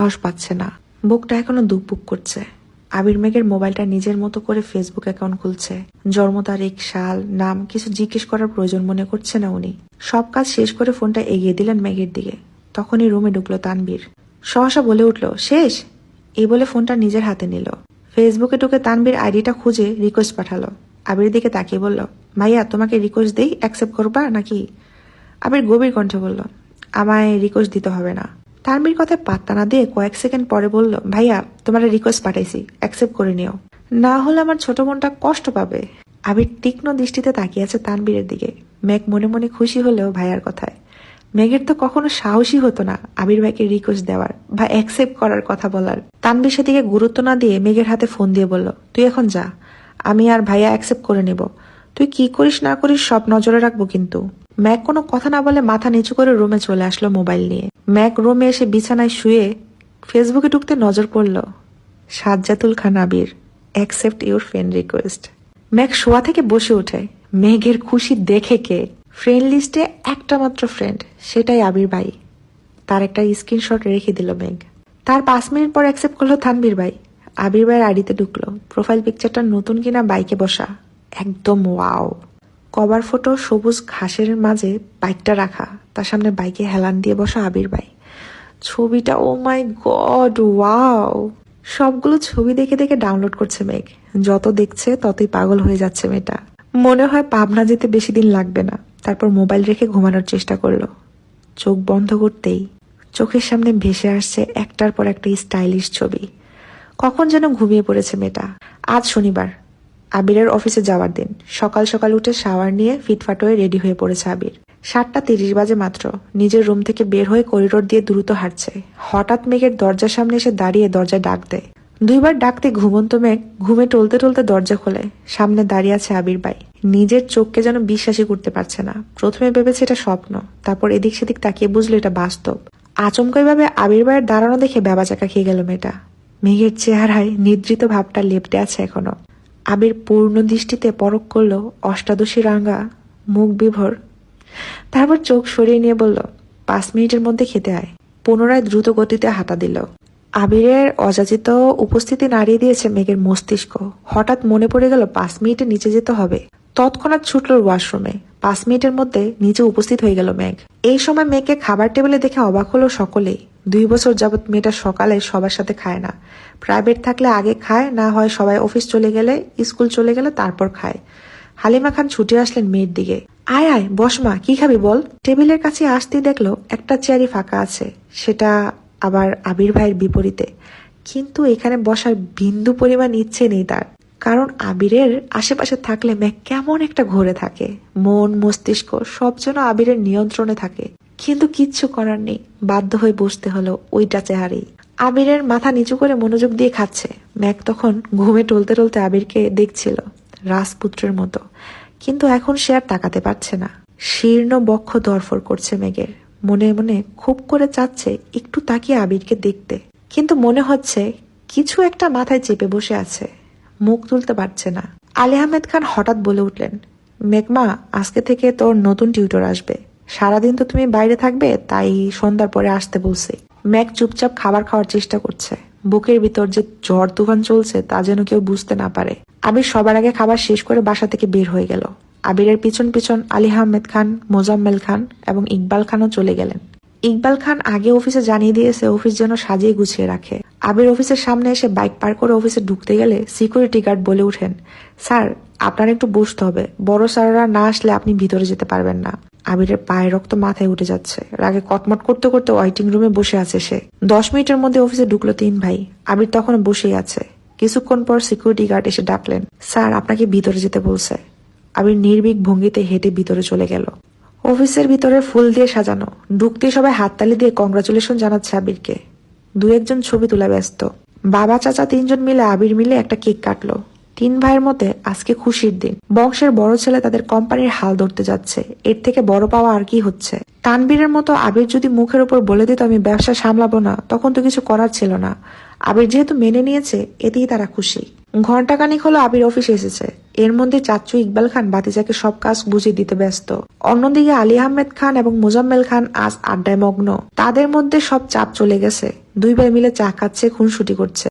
সাহস পাচ্ছে না। বুকটা এখনও দুকবুক করছে। আবির মেঘের মোবাইলটা নিজের মতো করে ফেসবুক অ্যাকাউন্ট খুলছে। জন্ম তারিখ, সাল, নাম কিছু জিজ্ঞেস করার প্রয়োজন মনে করছে না উনি। সব কাজ শেষ করে ফোনটা এগিয়ে দিলেন মেঘের দিকে। তখনই রুমে ঢুকলো তানবীর সহসা বলে উঠল, শেষ? এই বলে ফোনটা নিজের হাতে নিল। ফেসবুকে ঢুকে তানবীর আইডিটা খুঁজে রিকোয়েস্ট পাঠালো। আবির দিকে তাকিয়ে বলল ভাইয়া তোমাকে রিকোয়েস্ট দেই? অ্যাকসেপ্ট করবা নাকি? আবির গভীর কণ্ঠে বলল, আমায় রিকোয়েস্ট দিতে হবে না। তানবীর কথায় পাত্তা না দিয়ে কয়েক সেকেন্ড পরে বলল, ভাইয়া, তোমার রিকোয়েস্ট পাঠাইছি অ্যাকসেপ্ট করে নিও। না হলে আমার ছোট বোনটা কষ্ট পাবে। আবির তীক্ষ্ণ দৃষ্টিতে তাকিয়ে আছে তানবীরের দিকে। মেঘ মনে মনে খুশি হলেও ভাইয়ার কথায়। মেঘের তো কখনো সাহসী হতো না আবির ভাইকে রিকোয়েস্ট দেওয়ার বা অ্যাকসেপ্ট করার কথা বলার। তানবীর সেদিকে গুরুত্ব না দিয়ে মেঘের হাতে ফোন দিয়ে বলল, তুই এখন যা। আমি আর ভাইয়া অ্যাকসেপ্ট করে নিব। তুই কি করিস না করিস সব নজরে রাখব কিন্তু। ম্যাক কোনো কথা না বলে মাথা নিচু করে রুমে চলে আসলো মোবাইল নিয়ে। ম্যাক রুমে এসে বিছানায় শুয়ে ফেসবুকে ঢুকতে নজর পড়ল, Sajjatul Khan Abir accept your friend request Mac শোয়া থেকে বসে ওঠে, মেঘের খুশি দেখে কে? ফ্রেন্ড লিস্টে একটা মাত্র ফ্রেন্ড সেটাই আবির ভাই। তার একটা স্ক্রিনশট রেখে দিল মেঘ। তার পাঁচ মিনিট পর অ্যাকসেপ্ট করল থানবীর ভাই। আবির ভাইয়ের আড়িতে ঢুকলো প্রোফাইল পিকচারটা নতুন কিনা বাইকে বসা। একদম ওয়াও কভার ফটো সবুজ ঘাসের মাঝে বাইকটা রাখা। তার সামনে বাইকে হেলান দিয়ে বসা আবির ভাই। ছবিটা ও মাই গড ওয়াও সবগুলো ছবি দেখে দেখে ডাউনলোড করছে মেঘ। যত দেখছে, ততই পাগল হয়ে যাচ্ছে মেয়েটা। মনে হয় পাবনা যেতে বেশি দিন লাগবে না। তারপর মোবাইল রেখে ঘুমানোর চেষ্টা করল। চোখ বন্ধ করতেই চোখের সামনে ভেসে আসছে একটার পর একটা স্টাইলিশ ছবি। কখন যেন ঘুমিয়ে পড়েছে মেয়েটা। আজ শনিবার। আবিরের অফিসে যাওয়ার দিন। সকাল সকাল উঠে শাওয়ার নিয়ে ফিটফাট হয়ে রেডি হয়ে পড়েছে আবির। সাতটা তিরিশ বাজে মাত্র। নিজের রুম থেকে বের হয়ে করিডোর দিয়ে দ্রুত হাঁটছে। হঠাৎ মেঘের দরজার সামনে এসে দাঁড়িয়ে দরজায় ডাক দেয়। দুইবার ডাকতে ঘুমন্ত মেঘ ঘুমে টলতে টলতে দরজা খোলে। সামনে দাঁড়িয়ে আছে আবির ভাই। নিজের চোখকে যেন বিশ্বাসই করতে পারছে না। প্রথমে ভেবেছে এটা স্বপ্ন, তারপর এদিক সেদিক তাকিয়ে বুঝলো এটা বাস্তব। আচমকাই ভাবে আবির ভাইয়ের দাঁড়ানো দেখে বেবা চাকা খেয়ে গেল মেয়েটা। মেঘের চেহারায় নিদ্রিত ভাবটা লেপটে আছে এখনও। আবির পূর্ণ দৃষ্টিতে পরক করল অষ্টাদশী রাঙা, মুখ বিভোর। তারপর চোখ সরিয়ে নিয়ে বলল, পাঁচ মিনিটের মধ্যে খেতে আয়। পুনরায় দ্রুত গতিতে হাতা দিল। আবিরের অযাচিত উপস্থিতি নাড়িয়ে দিয়েছে মেঘের মস্তিষ্ক। হঠাৎ মনে পড়ে গেল, পাঁচ মিনিটে নিচে যেতে হবে। তৎক্ষণাৎ ছুটল ওয়াশরুমে। পাঁচ মিনিটের মধ্যে নিচে উপস্থিত হয়ে গেল মেঘ। এই সময় মেয়েকে খাবার টেবিলে দেখে অবাক হলো সকলেই। দুই বছর যাবৎ মেয়েটা সকালে সবার সাথে খায় না। প্রাইভেট থাকলে আগে খায়, না হয় সবাই অফিস চলে গেলে, স্কুল চলে গেলে তারপর খায়। হালিমা খান ছুটে আসলেন মেয়ের দিকে। আয় আয়, বস মা, কি খাবি বল? টেবিলের কাছে আসতেই দেখল একটা চেয়ারই ফাঁকা আছে। সেটা আবার আবির ভাইয়ের বিপরীতে। কিন্তু এখানে বসার বিন্দু পরিমাণ ইচ্ছে নেই তার। কারণ আবিরের আশেপাশে থাকলে ম্যাক কেমন একটা ঘুরে থাকে। মন, মস্তিষ্ক সব যেন আবিরের নিয়ন্ত্রণে থাকে। কিন্তু কিচ্ছু করার নেই, বাধ্য হয়ে বসতে হলো ওইটা চেহারেই। আবিরের মাথা নিচু করে মনোযোগ দিয়ে খাচ্ছে। ম্যাক তখন ঘুমে টলতে টলতে আবিরকে দেখছিল, রাজপুত্রের মতো। কিন্তু এখন সে আর তাকাতে পারছে না। শীর্ণ বক্ষ দরফর করছে মেঘের। মনে মনে খুব করে চাচ্ছে একটু তাকিয়ে আবিরকে দেখতে। কিন্তু মনে হচ্ছে কিছু একটা মাথায় চেপে বসে আছে। মুখ তুলতে পারছে না। আলী আহমেদ খান হঠাৎ বলে উঠলেন, মেঘমা, আজকে থেকে তোর নতুন টিউটর আসবে। সারাদিন তো তুমি বাইরে থাকবে, তাই সন্ধ্যার পরে আসতে বলছি। ম্যাক চুপচাপ খাবার খাওয়ার চেষ্টা করছে। বুকের ভিতর যে ঝড় তুফান চলছে, তা যেন কেউ বুঝতে না পারে। আবির সবার আগে খাবার শেষ করে বাসা থেকে বের হয়ে গেল। আবিরের পিছন পিছন আলী আহমেদ খান, মোজাম্মেল খান এবং ইকবাল খানও চলে গেলেন। ইকবাল খান আগে অফিসে জানিয়ে দিয়েছে অফিস যেন সাজিয়ে গুছিয়ে রাখে। আবির অফিসের সামনে এসে বাইক পার করে অফিসে ঢুকতে গেলে সিকিউরিটি গার্ড বলে উঠেন স্যার, আপনার একটু বসতে হবে। বড় স্যাররা না আসলে আপনি ভিতরে যেতে পারবেন না। আবিরের পায়ের রক্ত মাথায় উঠে যাচ্ছে। রাগে কটমট করতে করতে ওয়াইটিং রুমে বসে আছে সে। দশ মিনিটের মধ্যে অফিসে ঢুকলো তিন ভাই। আবির তখন বসেই আছে। কিছুক্ষণ পর সিকিউরিটি গার্ড এসে ডাকলেন, স্যার, আপনাকে ভিতরে যেতে বলছে। আবির নির্ভীক ভঙ্গিতে হেঁটে ভিতরে চলে গেল। অফিসের ভিতরে ফুল দিয়ে সাজানো। ঢুকতে সবাই হাততালি দিয়ে কংগ্রাচুলেশন জানাচ্ছে আবিরকে। দু একজন ছবি তোলা ব্যস্ত। বাবা, চাচা তিনজন মিলে আবির মিলে একটা কেক কাটলো। তিন ভাইয়ের মতে আজকে খুশির দিন। বংশের বড় ছেলে তাদের কোম্পানির হাল ধরতে যাচ্ছে। এর থেকে বড় পাওয়া আর কি হচ্ছে? তানবীরের মতো আবির যদি মুখের উপর বলে দিত, আমি ব্যবসা সামলাবো না, তখন তো কিছু করার ছিল না। আবির যেহেতু মেনে নিয়েছে, এতেই তারা খুশি। ঘন্টাখানিক হলো আবির অফিসে এসেছে। এর মধ্যে চাচ্চু ইকবাল খান বাতিজাকে সব কাজ বুঝিয়ে দিতে ব্যস্ত। অন্যদিকে আলী আহমেদ খান এবং মোজাম্মেল খান আজ আড্ডায় মগ্ন। তাদের মধ্যে সব চাপ চলে গেছে। দুই ভাই মিলে চা খাচ্ছে, খুনসুটি করছে।